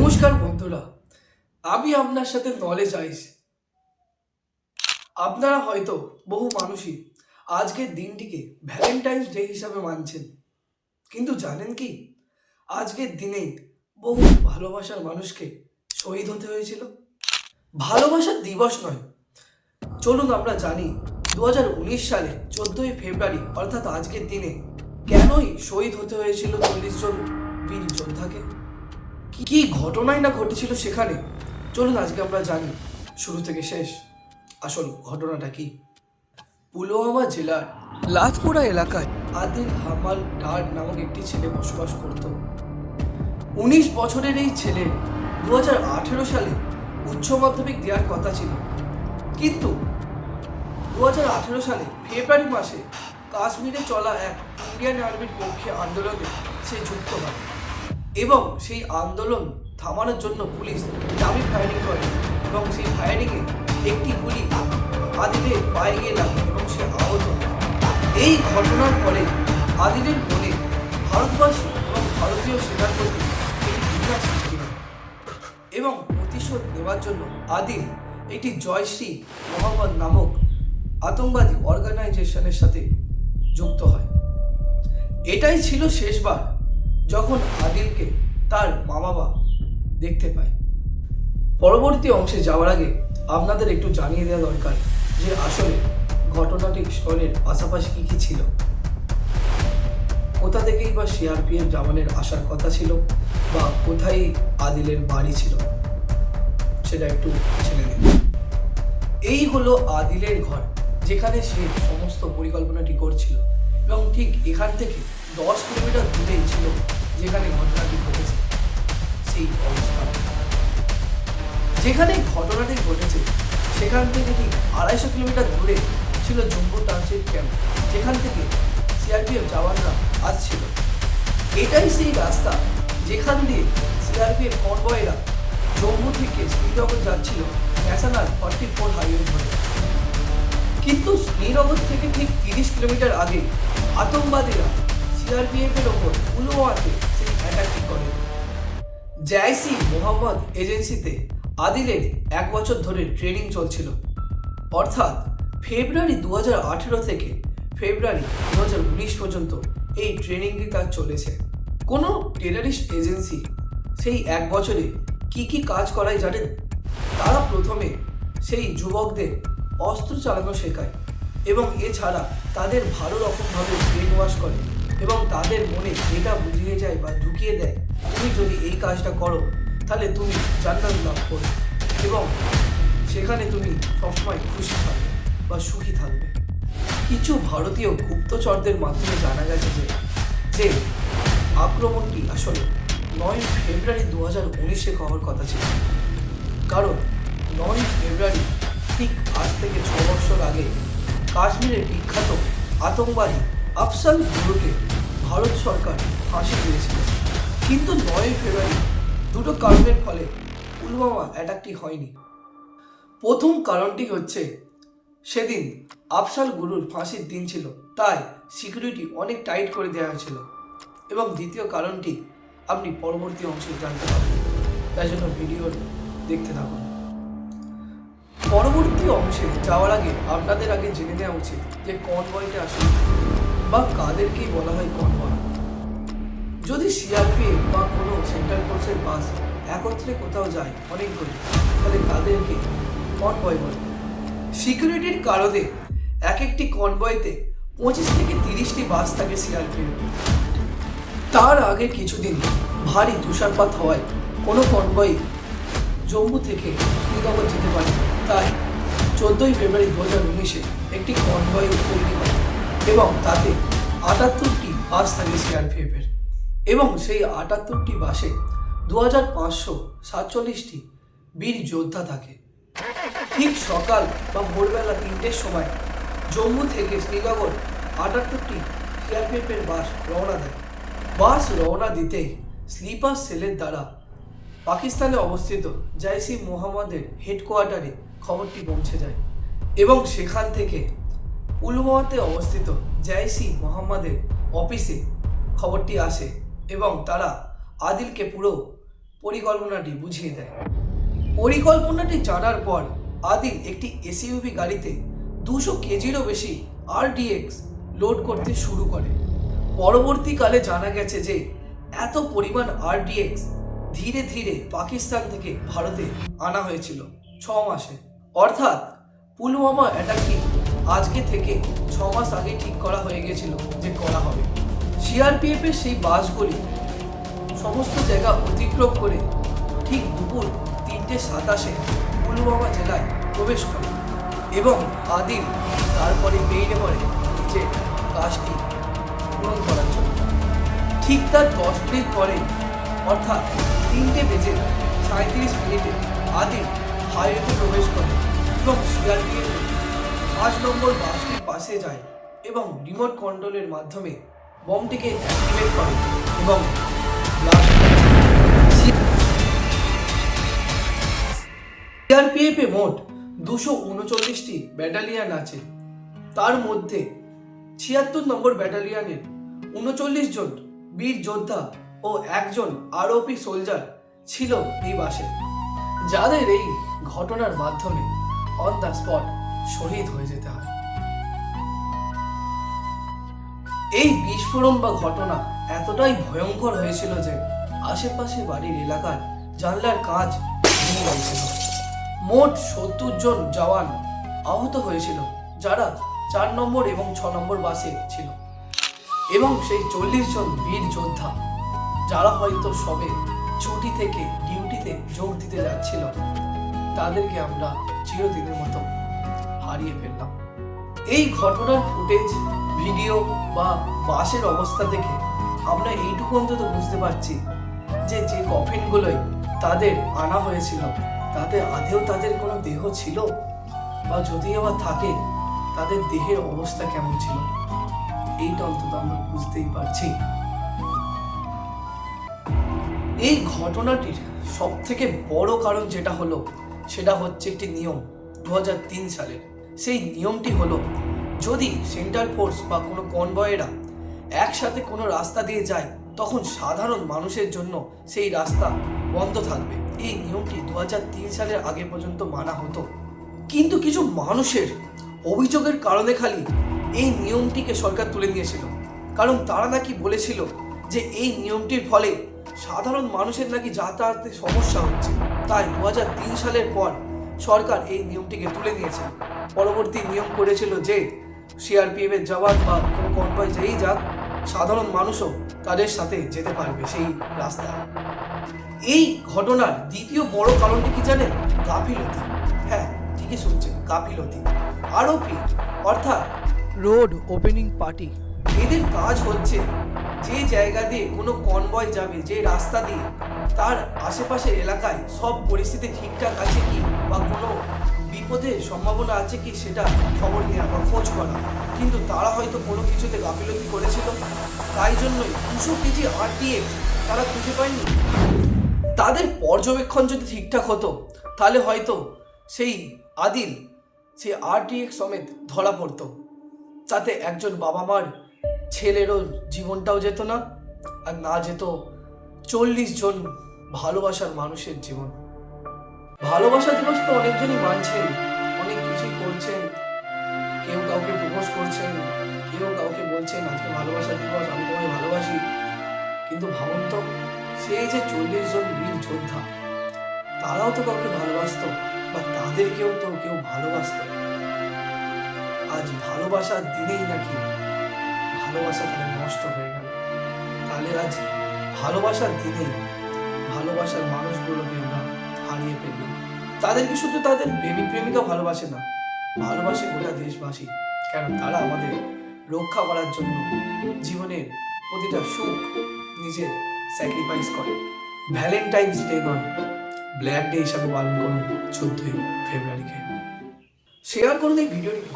নমস্কার বন্ধুরা, আমি আপনার সাথে নলেজ আইস আপনারা হয়তো বহু মানুষই আজকের দিনটিকে ভ্যালেন্টাইন্স ডে হিসাবে মানছেন। কিন্তু জানেন কি? আজকের দিনে বহু ভালোবাসার মানুষকে শহীদ হতে হয়েছিল। ভালোবাসার দিবস নয়। চলুন আমরা জানি দু হাজার উনিশ সালে চোদ্দই ফেব্রুয়ারি, অর্থাৎ আজকের দিনে কেনই শহীদ হতে হয়েছিল চল্লিশ জন বীর যোদ্ধাকে? কি- ঘটনাই না ঘটেছিল সেখানে? চলুন, আজকে আমরা জানি। শুরু থেকে শেষ। আসল ঘটনাটা কি? পুলওয়ামা জেলার লাতপুরা এলাকায় আদিল হামাল ডার নামক একটি ছেলে বসবাস করত। উনিশ বছরের এই ছেলে দু আঠেরো সালে উচ্চ মাধ্যমিক দেওয়ার কথা ছিল। কিন্তু দু আঠেরো সালে ফেব্রুয়ারি মাসে কাশ্মীরে চলা এক ইন্ডিয়ান আর্মির পক্ষে আন্দোলনে সে যুক্ত হয়। এবং সেই আন্দোলন থামানোর জন্য পুলিশ দামি ফায়ারিং করে এবং সেই ফায়ারিংয়ে একটি গুলি আদিলের পায়ে গিয়ে লাগে এবং সে আহত এই ঘটনার পরে আদিলের মনে ভারতবর্ষ এবং ভারতীয় সেনার প্রতি একটি সৃষ্টি এবং প্রতিশোধ নেওয়ার জন্য আদিল একটি জয়শ্রী মোহাম্মদ নামক আতঙ্কবাদী অর্গানাইজেশনের সাথে যুক্ত হয়। এটাই ছিল শেষবার যখন আদিলকে তার মা বাবা দেখতে পায়। পরবর্তী অংশে যাওয়ার আগে আপনাদের একটু জানিয়ে দেওয়া দরকার যে আসলে ঘটনাটি স্থলের পাশাপাশি কি কি ছিল। কোথা থেকেই বা সিআরপিএফ জওয়ানের আসার কথা ছিল বা কোথায় আদিলের বাড়ি ছিল, সেটা একটু ছেড়ে দিন এই হলো আদিলের ঘর, যেখানে সে সমস্ত পরিকল্পনাটি করছিল। এবং ঠিক এখান থেকে দশ কিলোমিটার দূরেই ছিল যেখানে ঘটনাটি ঘটেছে, সেই অবস্থান যেখানে ঘটনাটি ঘটেছে, সেখান থেকে ঠিক আড়াইশো কিলোমিটার দূরে ছিল জম্মু ট্রানজিট ক্যাম্প, যেখান থেকে সিআরপিএফ জওয়ানরা আসছিল। এটাই সেই রাস্তা যেখান দিয়ে সিআরপিএফ কনভয়েরা জম্মু থেকে শ্রীনগর যাচ্ছিল ন্যাশনাল ফর্টি ফোর হাইওয়ে ধরে। কিন্তু শ্রীনগর থেকে ঠিক তিরিশ কিলোমিটার আগে আতঙ্কবাদীরা সিআরপিএফ এর ওপর পুলওয়ামাতে সেই অ্যাটাকটি করে। জাইসি মোহাম্মদ এজেন্সিতে আদিলের এক বছর ধরে ট্রেনিং চলছিল। অর্থাৎ ফেব্রুয়ারি দু হাজার আঠেরো থেকে ফেব্রুয়ারি দু হাজার উনিশ পর্যন্ত এই ট্রেনিংটি তার চলেছে। কোনো টেরারিস্ট এজেন্সি সেই এক বছরে কি কি কাজ করায় জানেন? তারা প্রথমে সেই যুবকদের অস্ত্র চালানো শেখায়। এবং এছাড়া তাদের ভালো রকমভাবে ব্রেন ওয়াশ করে এবং তাদের মনে এটা বুঝিয়ে যায় বা ঢুকিয়ে দেয়, তুমি যদি এই কাজটা করো, তাহলে তুমি জান্নাত লাভ করবে এবং সেখানে তুমি সবসময় খুশি থাকবে বা সুখী থাকবে। কিছু ভারতীয় গুপ্তচরদের মাধ্যমে জানা গেছে যে যে আক্রমণটি আসলে নয় ফেব্রুয়ারি দু হাজার উনিশে হওয়ার কথা ছিল। কারণ নয় ফেব্রুয়ারি ঠিক আজ থেকে ছ বছর আগে কাশ্মীরের বিখ্যাত আতঙ্কবাদী আফসাল গুরুকে ভারত সরকার ফাঁসি দিয়েছিল। কিন্তু নয় ফেব্রুয়ারি দুটো কারণের ফলে পুলওয়ামা অ্যাটাকটি হয়নি। প্রথম কারণটি হচ্ছে, সেদিন আফসাল গুরুর ফাঁসির দিন ছিল, তাই সিকিউরিটি অনেক টাইট করে দেওয়া হয়েছিল। এবং দ্বিতীয় কারণটি আপনি পরবর্তী অংশে জানতে পারবেন। তাই জন্য ভিডিও দেখতে থাকুন। পরবর্তী অংশে যাওয়ার আগে আপনাদের আগে জেনে নেওয়া উচিত যে কনভয়টা আসলে বা কাদেরকেই বলা হয় কনভয়। যদি সিআরপিএফ বা কোনো সেন্ট্রাল ফোর্সের বাস একত্রে কোথাও যায় অনেকগুলো তাহলে তাদেরকে কনভয় বলে। সিকিউরিটির কারণে এক একটি কনভয়তে পঁচিশ থেকে তিরিশটি বাস থাকে সিআরপিএফ তার আগে কিছুদিন ভারী তুষারপাত হওয়ায় কোনো কনভয় জম্মু থেকে শ্রীনগর যেতে পারে। তাই চোদ্দোই ফেব্রুয়ারি দু হাজার উনিশে একটি কনভয় তৈরি হয় এবং তাতে আটাত্তরটি বাস থাকে সিআরপিএফের এবং সেই আটাত্তরটি বাসে দু হাজার পাঁচশো সাতচল্লিশটি বীর যোদ্ধা থাকে। ঠিক সকাল বা ভোরবেলা তিনটের সময় জম্মু থেকে শ্রীনগর আটাত্তরটি সিআরপিএফের বাস রওনা দেয়। বাস রওনা দিতেই স্লিপার সেলের দ্বারা পাকিস্তানে অবস্থিত জাইসি মোহাম্মদের হেডকোয়ার্টারে খবরটি পৌঁছে যায়। এবং সেখান থেকে পুলওয়ামাতে অবস্থিত জাইসি মোহাম্মদের অফিসে খবরটি আসে এবং তারা আদিলকে পুরো পরিকল্পনাটি বুঝিয়ে দেয়। পরিকল্পনাটি জানার পর আদিল একটি এসইউভি গাড়িতে দুশো কেজিরও বেশি আরডিএক্স লোড করতে শুরু করে। পরবর্তীকালে জানা গেছে যে এত পরিমাণ আরডিএক্স ধীরে ধীরে পাকিস্তান থেকে ভারতে আনা হয়েছিল। ছ মাসে। অর্থাৎ পুলওয়ামা অ্যাটাকটি আজকে থেকে ছ মাস আগে ঠিক করা হয়ে গেছিল যে করা হবে। সিআরপিএফ এর সেই বাসগুলি সমস্ত জায়গা অতিক্রম করে ঠিক দুপুর তিনটে সাতাশে পুলওয়ামা জেলায় প্রবেশ করে এবং আদিল তারপরে বেরিয়ে পড়ে নিজের কাজটি পূরণ করার জন্য। ঠিক তার দশ মিনিট পরে অর্থাৎ তিনটে বেজে সাঁত্রিশ মিনিটে আদিল হাইওয়েতে প্রবেশ করে। এবং সিআরপিএফ পাঁচ নম্বর বাসটির পাশে যায় এবং রিমোট কন্ট্রোলের মাধ্যমে বমটিকে অ্যাক্টিভেট করে এবং। সিআরপিএফ মোট দুশো উনচল্লিশটি ব্যাটালিয়ান আছে। তার মধ্যে ছিয়াত্তর নম্বর ব্যাটালিয়ানের উনচল্লিশ জন বীর যোদ্ধা ও একজন আরওপি সোলজার ছিল এই বাসে। যাদের এই ঘটনার মাধ্যমে অন দ্য স্পট শহীদ হয়ে যেতে হয়। এই বিস্ফোরণ বা ঘটনা এতটাই ভয়ঙ্কর হয়েছিল যে আশেপাশে বাড়ির এলাকার জানলার কাঁচ ভেঙে গেছিল মোট সত্তর জন জওয়ান আহত হয়েছিল, যারা চার নম্বর এবং ছ নম্বর বাসে ছিল। এবং সেই চল্লিশ জন বীর যোদ্ধা, যারা হয়তো সবে ছুটি থেকে ডিউটিতে যোগ দিতে যাচ্ছিল। তাদেরকে আমরা চিরদিনের মতো হারিয়ে ফেললাম। এই ঘটনার ফুটেজ ভিডিও বা বাসের অবস্থা দেখে আমরা এইটুকু অন্তত বুঝতে পারছি যে যে কফিনগুলোই তাদের আনা হয়েছিল, তাতে আদেও তাদের কোনো দেহ ছিল? বা যদি আবার থাকে, তাদের দেহের অবস্থা কেমন ছিল? এইটা অন্তত আমরা বুঝতেই পারছি। এই ঘটনাটির সব থেকে বড় কারণ যেটা হলো সেটা হচ্ছে একটি নিয়ম দু হাজার তিন সালের। সেই নিয়মটি হলো, যদি সেন্টার ফোর্স বা কোনো কনভয়েরা একসাথে কোনো রাস্তা দিয়ে যায়, তখন সাধারণ মানুষের জন্য সেই রাস্তা বন্ধ থাকবে। এই নিয়মটি দু হাজার তিন সালের আগে পর্যন্ত মানা হতো। কিন্তু কিছু মানুষের অভিযোগের কারণে খালি এই নিয়মটিকে সরকার তুলে নিয়েছিল। কারণ তারা নাকি বলেছিল যে এই নিয়মটির ফলে সাধারণ মানুষের নাকি যাতায়াতের সমস্যা হচ্ছে। তাই দু হাজার তিন সালের পর সরকার এই নিয়মটিকে তুলে নিয়েছে। পরবর্তী নিয়ম করেছিল যে সিআরপিএফ এর জওয়ান বা কোনো কনভয় যেই যাক, সাধারণ মানুষও তাদের সাথে যেতে পারবে সেই রাস্তায়। এই ঘটনার দ্বিতীয় বড় কারণটি কি জানেন? গাফিলতি। হ্যাঁ ঠিকই শুনছেন, গাফিলতি। আরোপি, অর্থাৎ রোড ওপেনিং পার্টি, এদের কাজ হচ্ছে যে জায়গা দিয়ে কোনো কনভয় যাবে, যে রাস্তা দিয়ে তার আশেপাশের এলাকায় সব পরিস্থিতি ঠিকঠাক আছে কি বা কোনো বিপদের সম্ভাবনা আছে কি সেটা খবর নেওয়া বা খোঁজ করা। কিন্তু তারা হয়তো কোনো কিছুতে গাফিলতি করেছিল। তাই জন্যই দুশো কেজি আরটিএফ তারা খুঁজে পায়নি। তাদের পর্যবেক্ষণ যদি ঠিকঠাক হতো, তাহলে হয়তো সেই আদিল, সেই আরটিএক্স সমেত ধরা পড়তো। তাতে একজন বাবা মার ছেলেরও জীবনটাও যেত না, আর না যেত চল্লিশ জন ভালোবাসার মানুষের জীবন। ভালোবাসা দিবস তো অনেকজনই মানছেন, অনেক কিছুই করছেন। কেউ কাউকে প্রপোজ করছেন, কেউ কাউকে বলছেন, আজকে ভালোবাসা দিবস, আমি তোমায় ভালোবাসি। কিন্তু ভাবুন তো, সেই যে চল্লিশ জন বীর যোদ্ধা, তারাও তো কাউকে ভালোবাসতো, বা তাদেরকেও তো কেউ ভালোবাসতো। আজ ভালোবাসার দিনেই নাকি ভালোবাসা তাহলে নষ্ট হয়ে গেল। তাহলে আজ ভালোবাসার দিনে ভালোবাসার মানুষগুলোকে আমরা হারিয়ে ফেললাম তাদেরকে শুধু তাদের প্রেমিক প্রেমিকা ভালোবাসে না, ভালোবাসে গোটা দেশবাসী। কেন? তারা আমাদের রক্ষা করার জন্য জীবনের প্রতিটা সুখ নিজের স্যাক্রিফাইস করে। ভ্যালেন্টাইন্স ডে নয় ব্ল্যাক ডে হিসাবে পালন করুন চোদ্দই ফেব্রুয়ারিকে শেয়ার করুন এই ভিডিওটিকে,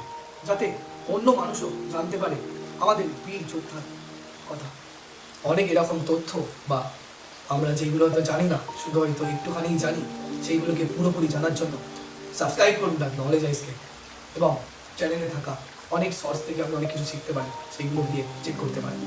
যাতে অন্য মানুষও জানতে পারে আমাদের বীর যোদ্ধার কথা। অনেক এরকম তথ্য বা আমরা যেগুলো হয়তো জানি না, শুধু হয়তো একটুখানি জানি, সেইগুলোকে পুরোপুরি জানার জন্য সাবস্ক্রাইব করুন না নলেজ আইসকে এবং চ্যানেলে থাকা অনেক সোর্স থেকে আপনি অনেক কিছু শিখতে পারেন, সেইগুলো দিয়ে চেক করতে পারেন।